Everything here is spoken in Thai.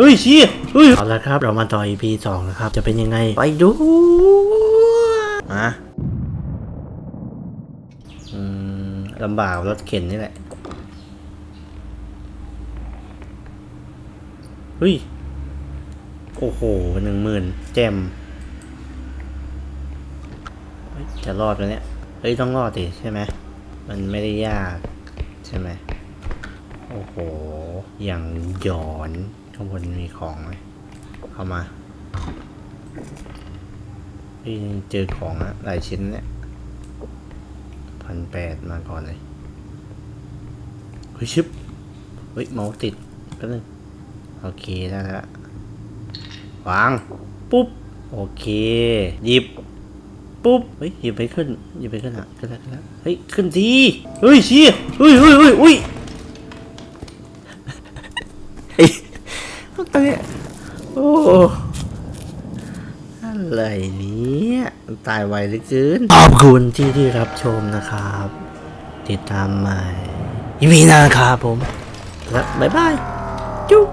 เฮ้ยชี้เฮ้ยเอาละครับ เรามาต่อ EP สองนะครับ จะเป็นยังไง ไปดูมาอืมลำบากรถเข็นนี่แหละ เฮ้ย โอ้โหหนึ่งหมื่นแจมเฮ้ยจะรอดไหมเนี่ย เฮ้ย ต้องรอดดิใช่ไหม มันไม่ได้ยาก ใช่ไหม โอ้โห อย่างหยอน ข้างบนมีของไหมเข้ามาเฮ้ยเจอของอะหลายชิ้นเนี่ยพันแปดมาก่อนเลยเฮ้ยชิปเฮ้ยเมาส์ติดแป๊บนึงโอเคได้แล้ววาง ปุ๊บ โอเค หยิบ ปุ๊บ เฮ้ย หยิบไปขึ้น หยิบไปขึ้นอะขึ้นแล้วขึ้นแล้วเฮ้ย ขึ้นทีเฮ้ยชี้เฮ้ยเฮ้ยเฮ้ยอุ้ยเฮ้ย อะไรเนี้ยโอ้อะไรเนี้ยตายไวเหลือเกินขอบคุณที่ที่รับชมนะครับ ติดตามใหม่อีพีหน้าครับผม แล้วบ๊ายบาย จุ๊บ